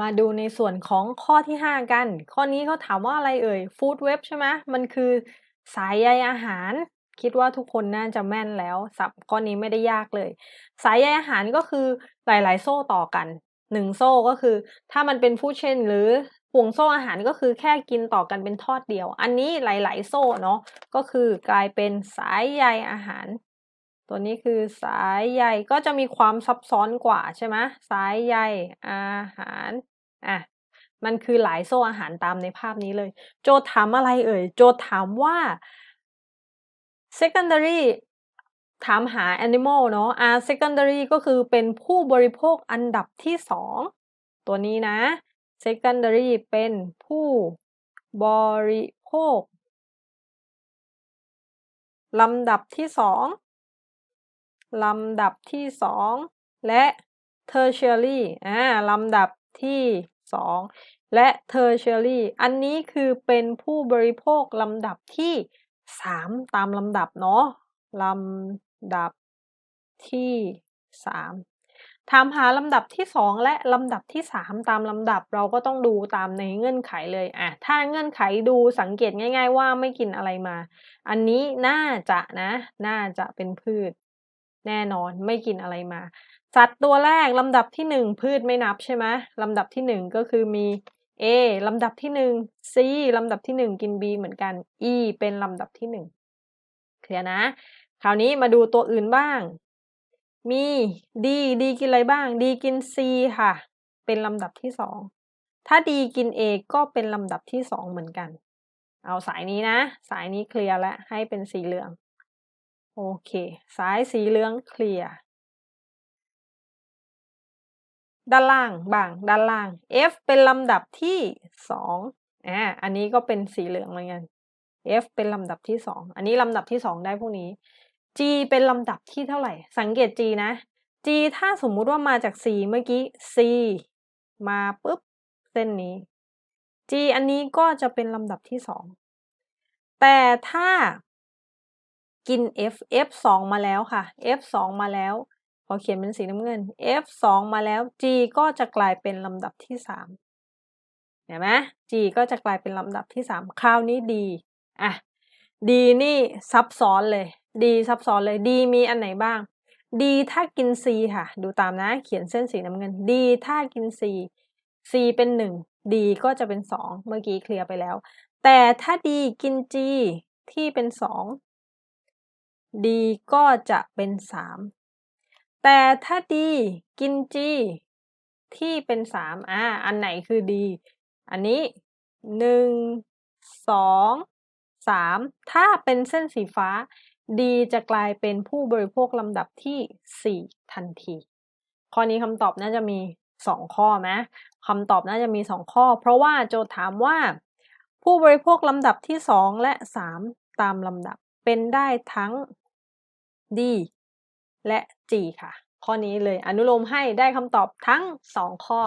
มาดูในส่วนของข้อที่ 5 กัน ข้อนี้เขาถามว่าอะไรเอ่ย Food Web ใช่ไหมมันคือสายใยอาหาร คิดว่าทุกคนน่าจะแม่นแล้วศัพท์ข้อนี้ไม่ได้ยากเลย สายใยอาหารก็คือหลาย ๆ โซ่ต่อกัน1โซ่ก็คือ ถ้ามันเป็น Food Chain หรือห่วงโซ่อาหารก็คือแค่กินต่อกันเป็นทอดเดียว อันนี้หลาย ๆ โซ่เนาะก็คือกลายเป็นสายใยอาหาร ตัวนี้คือสายใยก็จะมีความซับซ้อนกว่าใช่ไหมสายใยอาหาร อะมันคือหลายโซ่อาหารตามในภาพนี้เลย โจทย์ถามอะไรเอ่ย โจทย์ถามว่า secondary ถามหา animal เนาะ R secondary ก็คือเป็นผู้บริโภคอันดับที่สองตัวนี้นะ secondary เป็นผู้บริโภคลำดับที่สองลำดับที่สองและ tertiary อ่าลำดับ ที่สองและ tertiary อันนี้คือเป็นผู้บริโภคลำดับที่สามตามลำดับเนาะลำดับที่สามถามหาลำดับที่สองและลำดับที่สามตามลำดับเราก็ต้องดูตามในเงื่อนไขเลยอะถ้าเงื่อนไขดูสังเกตง่าย ๆ ว่าไม่กินอะไรมา อันนี้น่าจะนะ น่าจะเป็นพืช แน่นอนไม่กินอะไรมา สัตว์ตัวแรกลำดับที่หนึ่งพืชไม่นับใช่ไหมลำดับที่หนึ่งก็คือมี A ลำดับที่หนึ่ง C ลำดับที่หนึ่งกิน B เหมือนกัน E เป็นลำดับที่หนึ่งเคลียร์นะ คราวนี้มาดูตัวอื่นบ้าง มี D D กินอะไรบ้าง D กิน C ค่ะ เป็นลำดับที่สองถ้า D กิน A ก็เป็นลำดับที่สองเหมือนกัน เอาสายนี้นะ สายนี้เคลียร์แล้วให้เป็นสีเหลือง โอเค สายสีเหลืองเคลียร์ด้านล่างบ้างด้านล่าง F เป็นลำดับที่สองอ่าอันนี้ก็เป็นสีเหลืองเหมือนกัน F เป็นลำดับที่สองอันนี้ลำดับที่สองได้พวกนี้ G เป็นลำดับที่เท่าไหร่ สังเกต G นะ G ถ้าสมมุติว่ามาจาก C เมื่อกี้ C มาปุ๊บเส้นนี้ G อันนี้ก็จะเป็นลำดับที่สองแต่ถ้า กิน F F 2มาแล้วค่ะ F 2มาแล้ว ขอเขียนเป็นสีน้ำเงิน F 2มาแล้ว G ก็จะกลายเป็นลำดับที่สามเห็นไหม G ก็จะกลายเป็นลำดับที่สามคราวนี้ D อะ D นี่ซับซ้อนเลย D ซับซ้อนเลย D มีอันไหนบ้าง D ถ้ากิน C ค่ะ ดูตามนะ เขียนเส้นสีน้ำเงิน D ถ้ากิน C C เป็นหนึ่ง D ก็จะเป็นสองเมื่อกี้เคลียร์ไปแล้ว แต่ถ้า D กิน G ที่เป็นสอง D ก็จะเป็นสามแต่ถ้า D กิน G ที่เป็นสามอ่าอันไหนคือ D อันนี้หนึ่งสองสามถ้าเป็นเส้นสีฟ้า D จะกลายเป็นผู้บริโภคลำดับที่สี่ทันที ข้อนี้คำตอบน่าจะมีสองข้อไหมคำตอบน่าจะมีสองข้อ เพราะว่าโจทย์ถามว่า ผู้บริโภคลำดับที่สองและสามตามลำดับ เป็นได้ทั้ง D และ G ค่ะ ข้อนี้เลยอนุโลมให้ได้คำตอบทั้ง 2 ข้อ